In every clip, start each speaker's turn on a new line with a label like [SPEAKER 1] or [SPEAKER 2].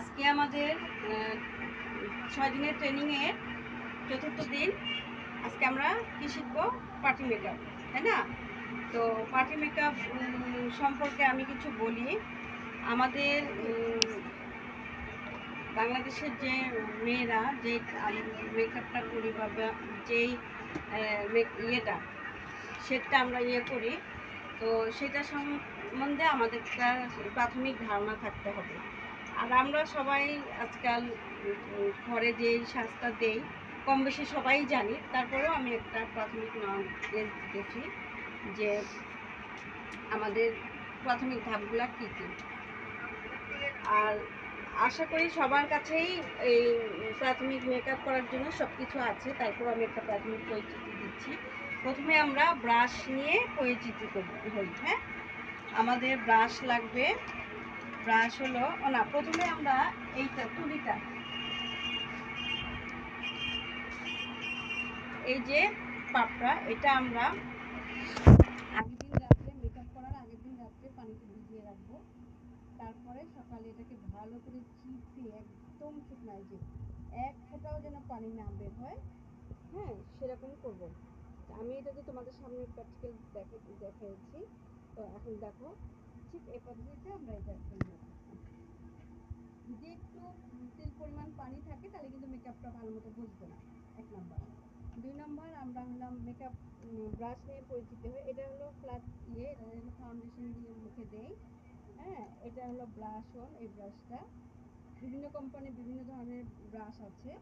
[SPEAKER 1] আজকে আমাদের ছয় দিনের ট্রেনিংয়ের চতুর্থ দিন। আজকে আমরা কি শিখব? পার্টি মেকআপ তাই না? তো পার্টি মেকআপ সম্পর্কে আমি কিছু বলি। আমাদের বাংলাদেশের যে মেয়েরা, যে মেকআপটা করি বা যেই ইয়েটা, সেটা আমরা ইয়ে করি। তো সেটা সম্বন্ধে আমাদের প্রাথমিক ধারণা থাকতে হবে। আর আমরা সবাই আজকাল ঘরে যে সাজটা দেই কম বেশি সবাই জানি। তারপরেও আমি একটা প্রাথমিক নলেজ দিতেছি যে আমাদের প্রাথমিক ধাপগুলা কী কী? আর আশা করি সবার কাছেই এই প্রাথমিক মেকআপ করার জন্য সব কিছু আছে। তারপর আমি একটা প্রাথমিক পরিচিতি দিচ্ছি। প্রথমে আমরা ব্রাশ নিয়ে পরিচিতি হই হ্যাঁ? আমাদের ব্রাশ লাগবে ব্রাশ হলো, ও না, প্রথমে আমরা এইটা তুলিটা। এই যে পাপড়া, এটা আমরা আগের দিন রাত্রে মেকআপ করার আগের দিন রাত্রে পানিতে ভিজিয়ে রাখব। তারপরে সকালে এটাকে ভালো করে চিপিয়ে একদম শুকনায় যে এক ফোঁটাও যেন পানি না বের হয় হ্যাঁ সেরকম করব। আমি এটা তো তোমাদের সামনে প্র্যাকটিক্যাল দেখে দেখিয়েছি তো এখন দেখো ঠিক এই পদ্ধতিতে আমরা এটা করব। যদি একটু তেল পরিমাণ পানি থাকে, তাহলে কিন্তু মেকআপটা ভালো মতো বুঝবে না। এক নাম্বার। দুই নাম্বার, আমরা হলাম মেকআপ ব্রাশ নিয়ে পরিচিত হই এটা হলো ফ্ল্যাট ইয়ে হলো ফাউন্ডেশন দিয়ে মুখে দেই। হ্যাঁ এটা হলো ব্লাশ অন এই ব্রাশটা বিভিন্ন কোম্পানির বিভিন্ন ধরনের ব্রাশ আছে।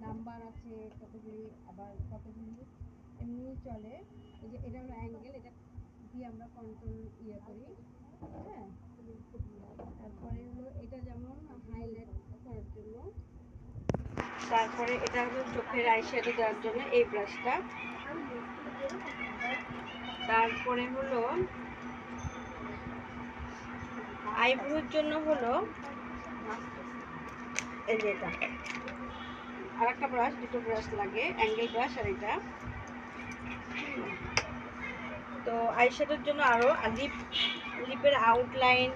[SPEAKER 1] নাম্বার আছে, কতগুলি, আবার কতগুলি এমনি চলে। এই যে, এটা হলো অ্যাঙ্গেল এটা দিয়ে আমরা কন্ট্রোল ইয়ে করি। হ্যাঁ তারপরে এটা হলো চোখের আইশ্যাডো দেওয়ার জন্য এই ব্রাশটা তারপরে হলো আইব্রোর জন্য হলো এই যে এটা। আর একটা ব্রাশ দুটো ব্রাশ লাগে অ্যাঙ্গেল ব্রাশ আর এটা। তো আইশ্যাডোর জন্য আরও লিপ লিপের আউটলাইন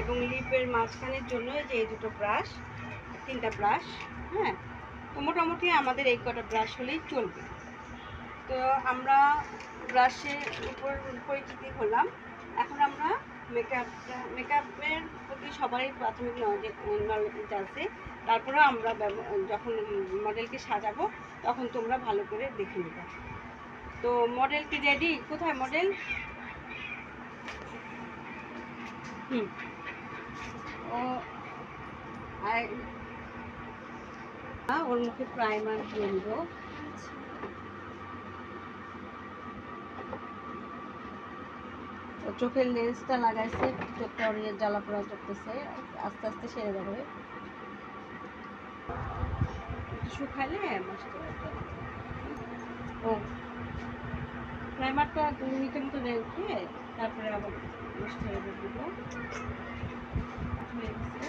[SPEAKER 1] এবং লিপের মাঝখানের জন্য যে এই দুটো ব্রাশ তিনটা ব্রাশ হ্যাঁ? তো মোটামুটি আমাদের এই কটা ব্রাশ হলেই চলবে। তো আমরা ব্রাশের উপর পরিচিতি হলাম। এখন আমরা মেকআপটা মেকআপের প্রতি সবারই প্রাথমিক নলেজ আছে। তারপরেও আমরা যখন মডেলকে সাজাবো, তখন তোমরা ভালো করে দেখে নেবে। তো মডেল কি রেডি কোথায় মডেল হুম। ও ওর মুখে প্রাইমার দিয়ে নিব চোখের লেন্সটা লাগাইছে চোখটা ওর ইয়ে জ্বালা পোড়া করতেছে আস্তে আস্তে সেরে যাবে। হয়ে ও। প্রাইমারটা দুই মিনিটের মতো রেখে তারপরে আবার হয়ে যাবে দিব হয়ে গেছে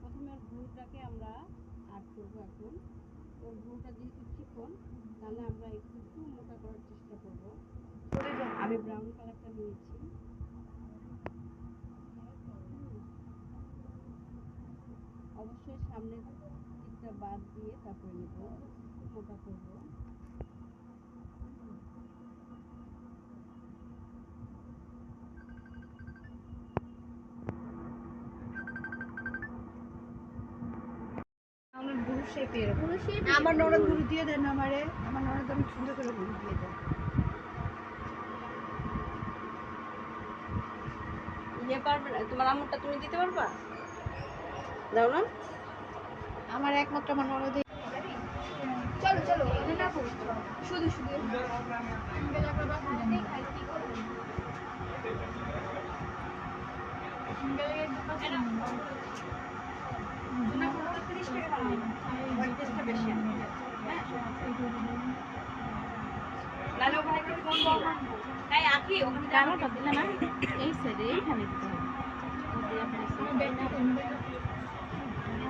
[SPEAKER 1] প্রথমে ওর ভ্রুটাকে আমরা আর্ট করব এখন ওর ভ্রুটা যেহেতু চিকন তাহলে আমরা একটু মোটা করার চেষ্টা করব আমি ব্রাউন কালারটা নিয়েছি অবশ্যই সামনের বাদ দিয়ে তারপরে নেব। মোটা করব। আমার
[SPEAKER 2] ননদ গুরু দিয়ে দেন আমারে। আমার ননদ অনেক সুন্দর করে গুরু দিয়ে দেন।
[SPEAKER 1] ইয়ে পারবে না। তোমার আমুরটা তুমি দিতে পারবা? দাও না।
[SPEAKER 2] আমার একমাত্র আমার ননদ চলো চলো। শুধু শুধু।
[SPEAKER 1] তাই
[SPEAKER 2] এই সাইডে এইখানে দিতে হবে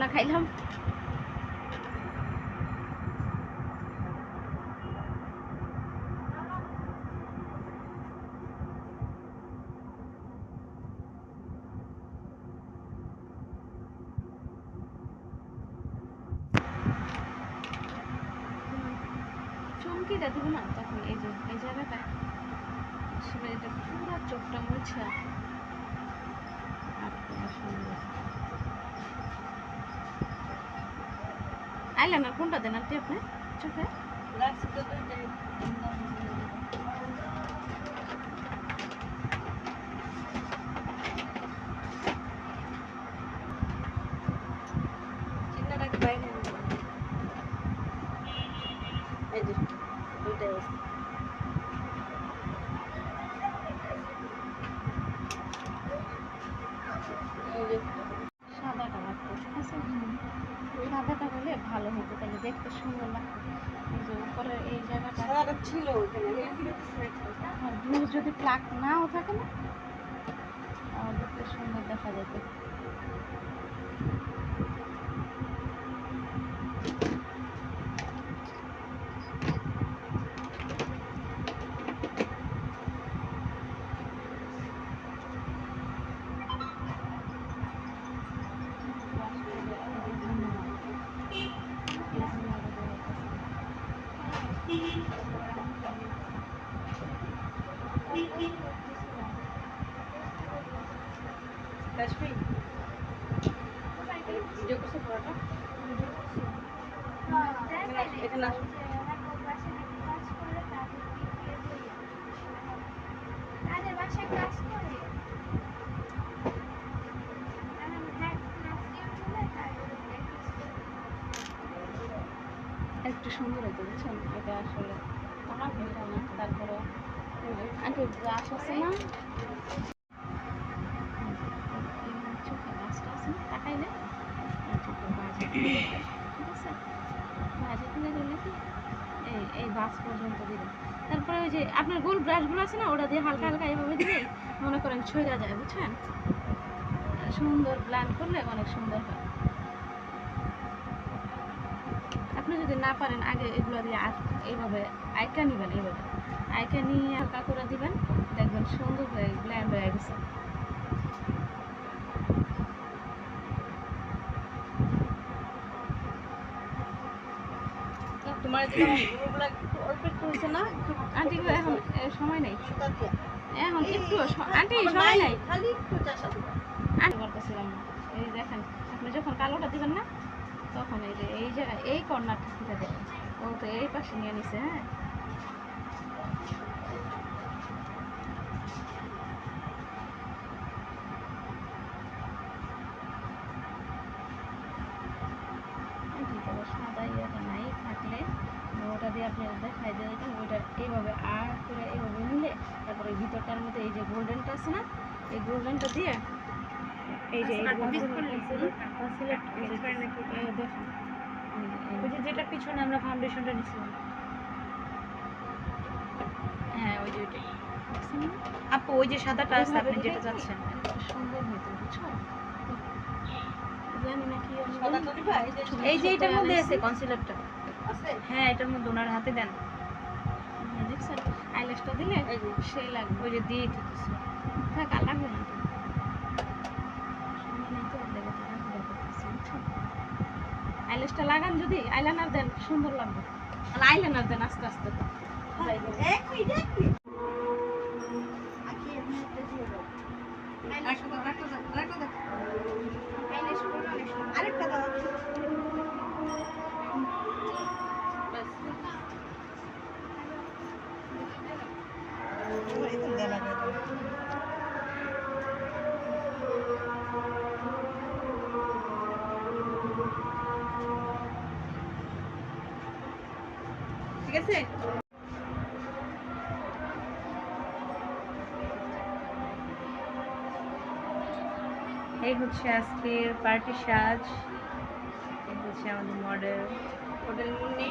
[SPEAKER 2] না খাইলাম। চমকিটা না? তখন এই যে এই জায়গাটা আসলে এটা পুরো চোখটা মুছে। আপনার সুন্দর আইলাইনার কোনটা দেন আপনি আপনি চোখে
[SPEAKER 1] রাখছি তো দুইটাই চিন্তাটাকে বাইরে আনতে হবে। এই যে দুইটাই আছে
[SPEAKER 2] সুন্দর লাগতো এই যে উপরের এই জায়গাটা।
[SPEAKER 1] ছিল
[SPEAKER 2] ব্লু যদি প্লাক নাও থাকে না দেখতে সুন্দর দেখা যেত
[SPEAKER 1] এখানে আসো
[SPEAKER 2] একটু সুন্দর হতো বুঝছেন এটা আসলে খারাপ এটা না তারপরে আগে ব্রাশ আছে না? চোখে গাছটা আছে তাকাইলে। এই চোখে বাজে ঠিক আছে বাজে তুলে দিলে কি এই পর্যন্ত দিলে তারপরে ওই যে আপনার গোল ব্রাশগুলো আছে না, ওটা দিয়ে হালকা হালকা এইভাবে দিলে মনে করেন ছুঁয়ে যায়, বুঝছেন? সুন্দর প্ল্যান করলে অনেক সুন্দর হয়। আপনি যদি না পারেন, আগে এগুলো দিয়ে এইভাবে আইকা নিবেন এইভাবে। আইকা নিয়ে হালকা করে দিবেন, দেখবেন সুন্দর হয়ে ব্ল্যান্ড হয়ে গেছে।
[SPEAKER 1] তোমার যেটা গুলোগুলা একটু অল্প একটু হয়েছে না?
[SPEAKER 2] আন্টি এখন সময় নেই। এখন একটু আন্টি সময়
[SPEAKER 1] নেই। খালি একটু চাষা দিবা
[SPEAKER 2] আন্টি বলতেছিলাম এই দেখেন আপনি যখন কালোটা দিবেন না তখন এই যে এই জায়গায় এই কর্নারটা দেখেন ও তো এই পাশে নিয়ে নিছে হ্যাঁ ভিতরে সাদা ইয়েটা নাই থাকলে ওটা দিয়ে আপনি দেখাই দিয়ে দিতেন ওইটা এইভাবে আর করে এইভাবে নিলে তারপরে ভিতরটার মধ্যে এই যে না? এই দিয়ে এই যে
[SPEAKER 3] ওই যে যেটা পিছনে আমরা ফাউন্ডেশনটা নিছিলাম। হ্যাঁ ওই যে ওইটাই। আপু ওই যে সাদাটা আছে আপনি যেটা চাচ্ছেন।
[SPEAKER 2] সুন্দর বুঝছ?
[SPEAKER 1] এই যে
[SPEAKER 3] এটার মধ্যে আছে কনসিলারটা হ্যাঁ এটার মধ্যে ওনার হাতে দেন।
[SPEAKER 2] হ্যাঁ, দেখছেন? আইল্যাশটা দিলে সেই লাগবে।
[SPEAKER 3] ওই যে দিয়ে দিতেছে।
[SPEAKER 2] থাক আর লাগবে না? আইল্যাশটা লাগান যদি আইলাইনার দেন সুন্দর লাগবে আর আইলাইনার দেন আস্তে আস্তে যাই হোক।
[SPEAKER 1] আছে?
[SPEAKER 3] এই হচ্ছে আজকের পার্টি সাজ। এই হচ্ছে আমাদের মডেল
[SPEAKER 1] মডেল মুন্নি